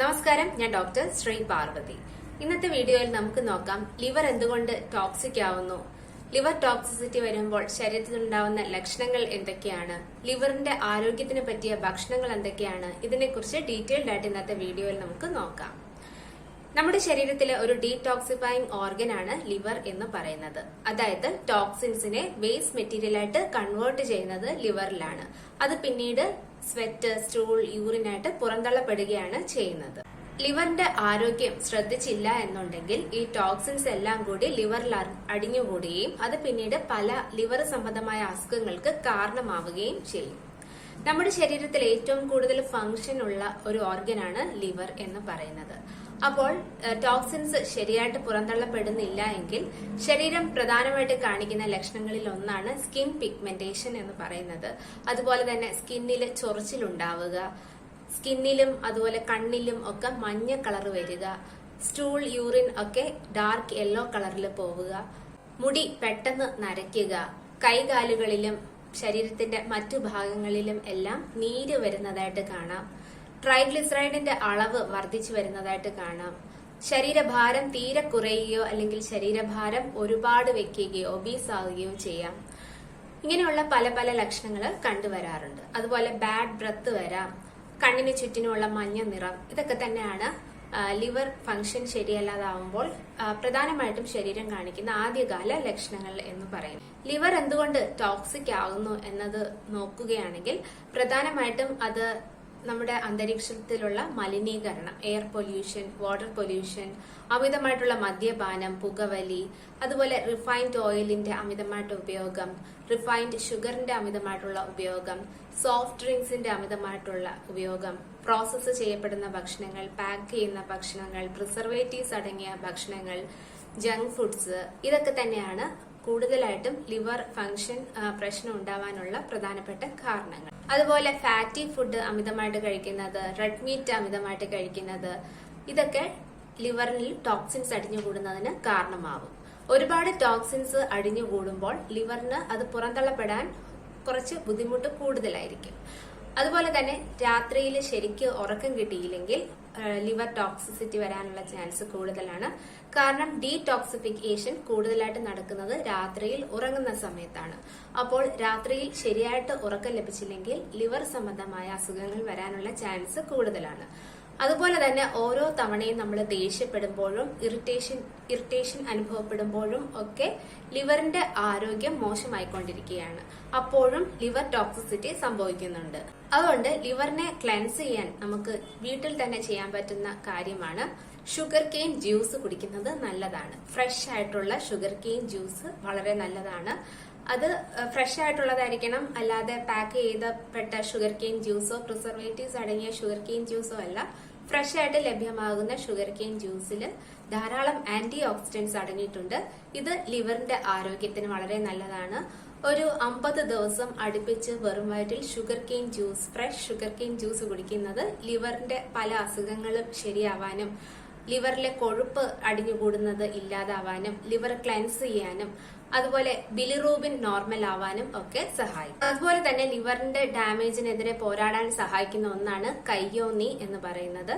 നമസ്കാരം ഞാൻ ഡോക്ടർ ശ്രീ പാർവതി. ഇന്നത്തെ വീഡിയോയിൽ നമുക്ക് നോക്കാം ലിവർ എന്തുകൊണ്ട് ടോക്സിക് ആവുന്നു? ലിവർ ടോക്സിസിറ്റി വരുമ്പോൾ ശരീരത്തിൽ ശരീരത്തിലുണ്ടാവുന്ന ലക്ഷണങ്ങൾ എന്തൊക്കെയാണ്? ലിവറിന്റെ ആരോഗ്യത്തിന് പറ്റിയ ഭക്ഷണങ്ങൾ എന്തൊക്കെയാണ്? ഇതിനെക്കുറിച്ച് ഡീറ്റെയിൽഡ് ആയിട്ട് ഇന്നത്തെ വീഡിയോയിൽ നമുക്ക് നോക്കാം. നമ്മുടെ ശരീരത്തിലെ ഒരു ഡീടോക്സിഫൈങ് ഓർഗൻ ആണ് ലിവർ എന്ന് പറയുന്നത്. അതായത് ടോക്സിൻസിനെ വേസ്റ്റ് മെറ്റീരിയൽ ആയിട്ട് കൺവേർട്ട് ചെയ്യുന്നത് ലിവറിലാണ് അത് പിന്നീട് സ്വെറ്റ് സ്റ്റൂൾ യൂറിനായിട്ട് പുറന്തള്ളപ്പെടുകയാണ് ചെയ്യുന്നത്. ലിവറിന്റെ ആരോഗ്യം ശ്രദ്ധിച്ചില്ല എന്നുണ്ടെങ്കിൽ ഈ ടോക്സിൻസ് എല്ലാം കൂടി ലിവറിൽ അടിഞ്ഞുകൂടുകയും അത് പിന്നീട് പല ലിവർ സംബന്ധമായ അസുഖങ്ങൾക്ക് കാരണമാവുകയും ചെയ്യും. നമ്മുടെ ശരീരത്തിൽ ഏറ്റവും കൂടുതൽ ഫംഗ്ഷൻ ഉള്ള ഒരു ഓർഗനാണ് ലിവർ എന്ന് പറയുന്നത്. അപ്പോൾ ടോക്സിൻസ് ശരിയായിട്ട് പുറന്തള്ളപ്പെടുന്നില്ല എങ്കിൽ ശരീരം പ്രധാനമായിട്ട് കാണിക്കുന്ന ലക്ഷണങ്ങളിൽ ഒന്നാണ് സ്കിൻ പിഗ്മെന്റേഷൻ എന്ന് പറയുന്നത്. അതുപോലെ തന്നെ സ്കിന്നിൽ ചൊറിച്ചിലുണ്ടാവുക സ്കിന്നിലും അതുപോലെ കണ്ണിലും ഒക്കെ മഞ്ഞ കളർ വരിക സ്റ്റൂൾ യൂറിൻ ഒക്കെ ഡാർക്ക് യെല്ലോ കളറിൽ പോവുക മുടി പെട്ടെന്ന് നരയ്ക്കുക കൈകാലുകളിലും ശരീരത്തിന്റെ മറ്റു ഭാഗങ്ങളിലും എല്ലാം നീര് വരുന്നതായിട്ട് കാണാം. ട്രൈഗ്ലിസറൈഡിന്റെ അളവ് വർദ്ധിച്ചു വരുന്നതായിട്ട് കാണാം. ശരീരഭാരം തീരെ കുറയുകയോ അല്ലെങ്കിൽ ശരീരഭാരം ഒരുപാട് വെക്കുകയോ ഒബീസ് ആവുകയോ ചെയ്യാം. ഇങ്ങനെയുള്ള പല പല ലക്ഷണങ്ങൾ കണ്ടുവരാറുണ്ട്. അതുപോലെ ബാഡ് ബ്രത്ത് വരാം കണ്ണിന് ചുറ്റിനുമുള്ള മഞ്ഞ നിറം ഇതൊക്കെ തന്നെയാണ് ലിവർ ഫംഗ്ഷൻ ശരിയല്ലാതാവുമ്പോൾ പ്രധാനമായിട്ടും ശരീരം കാണിക്കുന്ന ആദ്യകാല ലക്ഷണങ്ങൾ എന്ന് പറയും. ലിവർ എന്തുകൊണ്ട് ടോക്സിക് ആകുന്നു എന്നത് നോക്കുകയാണെങ്കിൽ പ്രധാനമായിട്ടും അത് നമ്മുടെ അന്തരീക്ഷത്തിലുള്ള മലിനീകരണം എയർ പൊല്യൂഷൻ വാട്ടർ പൊല്യൂഷൻ അമിതമായിട്ടുള്ള മദ്യപാനം പുകവലി അതുപോലെ റിഫൈൻഡ് ഓയിലിന്റെ അമിതമായിട്ട് ഉപയോഗം റിഫൈൻഡ് ഷുഗറിന്റെ അമിതമായിട്ടുള്ള ഉപയോഗം സോഫ്റ്റ് ഡ്രിങ്ക്സിന്റെ അമിതമായിട്ടുള്ള ഉപയോഗം പ്രോസസ്സ് ചെയ്യപ്പെടുന്ന ഭക്ഷണങ്ങൾ പാക്ക് ചെയ്യുന്ന ഭക്ഷണങ്ങൾ പ്രിസർവേറ്റീവ്സ് അടങ്ങിയ ഭക്ഷണങ്ങൾ ജങ്ക് ഫുഡ്സ് ഇതൊക്കെ തന്നെയാണ് കൂടുതലായിട്ടും ലിവർ ഫംഗ്ഷൻ പ്രശ്നം ഉണ്ടാവാനുള്ള പ്രധാനപ്പെട്ട കാരണങ്ങൾ. അതുപോലെ ഫാറ്റി ഫുഡ് അമിതമായിട്ട് കഴിക്കുന്നത് റെഡ് മീറ്റ് അമിതമായിട്ട് കഴിക്കുന്നത് ഇതൊക്കെ ലിവറിൽ ടോക്സിൻസ് അടിഞ്ഞുകൂടുന്നതിന് കാരണമാവും. ഒരുപാട് ടോക്സിൻസ് അടിഞ്ഞുകൂടുമ്പോൾ ലിവറിന് അത് പുറന്തള്ളപ്പെടാൻ കുറച്ച് ബുദ്ധിമുട്ട് കൂടുതലായിരിക്കും. അതുപോലെ തന്നെ രാത്രിയിൽ ശരിക്ക് ഉറക്കം കിട്ടിയില്ലെങ്കിൽ ലിവർ ടോക്സിസിറ്റി വരാനുള്ള ചാൻസ് കൂടുതലാണ്. കാരണം ഡീടോക്സിഫിക്കേഷൻ കൂടുതലായിട്ട് നടക്കുന്നത് രാത്രിയിൽ ഉറങ്ങുന്ന സമയത്താണ്. അപ്പോൾ രാത്രിയിൽ ശരിയായിട്ട് ഉറക്കം ലഭിച്ചില്ലെങ്കിൽ ലിവർ സംബന്ധമായ അസുഖങ്ങൾ വരാനുള്ള ചാൻസ് കൂടുതലാണ്. അതുപോലെ തന്നെ ഓരോ തവണയും നമ്മൾ ദേഷ്യപ്പെടുമ്പോഴും ഇറിറ്റേഷൻ ഇറിറ്റേഷൻ അനുഭവപ്പെടുമ്പോഴും ഒക്കെ ലിവറിന്റെ ആരോഗ്യം മോശമായിക്കൊണ്ടിരിക്കുകയാണ്. അപ്പോഴും ലിവർ ടോക്സിസിറ്റി സംഭവിക്കുന്നുണ്ട്. അതുകൊണ്ട് ലിവറിനെ ക്ലെൻസ് ചെയ്യാൻ നമുക്ക് വീട്ടിൽ തന്നെ ചെയ്യാൻ പറ്റുന്ന കാര്യമാണ് ഷുഗർ കെയിൻ ജ്യൂസ് കുടിക്കുന്നത് നല്ലതാണ്. ഫ്രഷ് ആയിട്ടുള്ള ഷുഗർ കെയിൻ ജ്യൂസ് വളരെ നല്ലതാണ്. അത് ഫ്രഷ് ആയിട്ടുള്ളതായിരിക്കണം. അല്ലാതെ പാക്ക് ചെയ്തപ്പെട്ട ഷുഗർ കെയിൻ ജ്യൂസോ പ്രിസർവേറ്റീവ്സ് അടങ്ങിയ ഷുഗർ കെയിൻ ജ്യൂസോ അല്ല ഫ്രഷ് ആയിട്ട് ലഭ്യമാകുന്ന ഷുഗർ കെയിൻ ജ്യൂസിൽ ധാരാളം ആന്റി ഓക്സിഡന്റ്സ് അടങ്ങിയിട്ടുണ്ട്. ഇത് ലിവറിന്റെ ആരോഗ്യത്തിന് വളരെ നല്ലതാണ്. ഒരു അമ്പത് ദിവസം അടുപ്പിച്ച് വെറും വയറ്റിൽ sugar cane juice fresh sugar cane juice കുടിക്കുന്നത് ലിവറിന്റെ പല അസുഖങ്ങളും ശരിയാവാനും ലിവറിലെ കൊഴുപ്പ് അടിഞ്ഞുകൂടുന്നത് ഇല്ലാതാവാനും ലിവർ ക്ലെൻസ് ചെയ്യാനും അതുപോലെ ബിലിറൂബിൻ നോർമൽ ആവാനും ഒക്കെ സഹായിക്കും. അതുപോലെ തന്നെ ലിവറിന്റെ ഡാമേജിനെതിരെ പോരാടാൻ സഹായിക്കുന്ന ഒന്നാണ് കയ്യോന്നി എന്ന് പറയുന്നത്.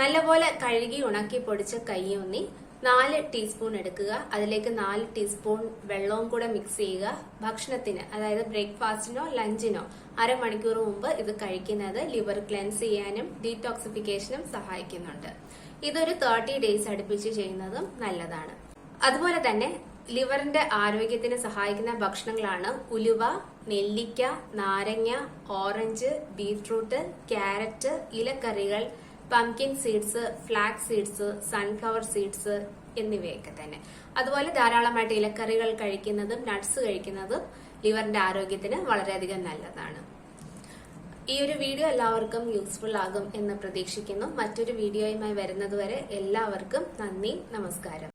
നല്ലപോലെ കഴുകി ഉണക്കി പൊടിച്ച കയ്യോന്നി. നാല് ടീസ്പൂൺ എടുക്കുക. അതിലേക്ക് നാല് ടീസ്പൂൺ വെള്ളവും കൂടെ മിക്സ് ചെയ്യുക. ഭക്ഷണത്തിന് അതായത് ബ്രേക്ക്ഫാസ്റ്റിനോ ലഞ്ചിനോ അരമണിക്കൂർ മുമ്പ് ഇത് കഴിക്കുന്നത് ലിവർ ക്ലെൻസ് ചെയ്യാനും ഡീടോക്സിഫിക്കേഷനും സഹായിക്കുന്നുണ്ട്. ഇതൊരു തേർട്ടി ഡേയ്സ് അടുപ്പിച്ച് ചെയ്യുന്നതും നല്ലതാണ്. അതുപോലെ തന്നെ ലിവറിന്റെ ആരോഗ്യത്തിന് സഹായിക്കുന്ന ഭക്ഷണങ്ങളാണ് ഉലുവ നെല്ലിക്ക നാരങ്ങ ഓറഞ്ച് ബീറ്റ്റൂട്ട് ക്യാരറ്റ് ഇലക്കറികൾ pumpkin seeds flax seeds sunflower seeds എന്നിവയൊക്കെ തന്നെ. അതുപോലെ ധാരാളമായിട്ട് ഇലക്കറികൾ കഴിക്കുന്നതും നട്ട്സ് കഴിക്കുന്നതും ലിവറിന്റെ ആരോഗ്യത്തിന് വളരെയധികം നല്ലതാണ്. ഈ ഒരു വീഡിയോ എല്ലാവർക്കും യൂസ്ഫുൾ ആകും എന്ന് പ്രതീക്ഷിക്കുന്നു. മറ്റൊരു വീഡിയോയുമായി വരുന്നതുവരെ എല്ലാവർക്കും നന്ദി നമസ്കാരം.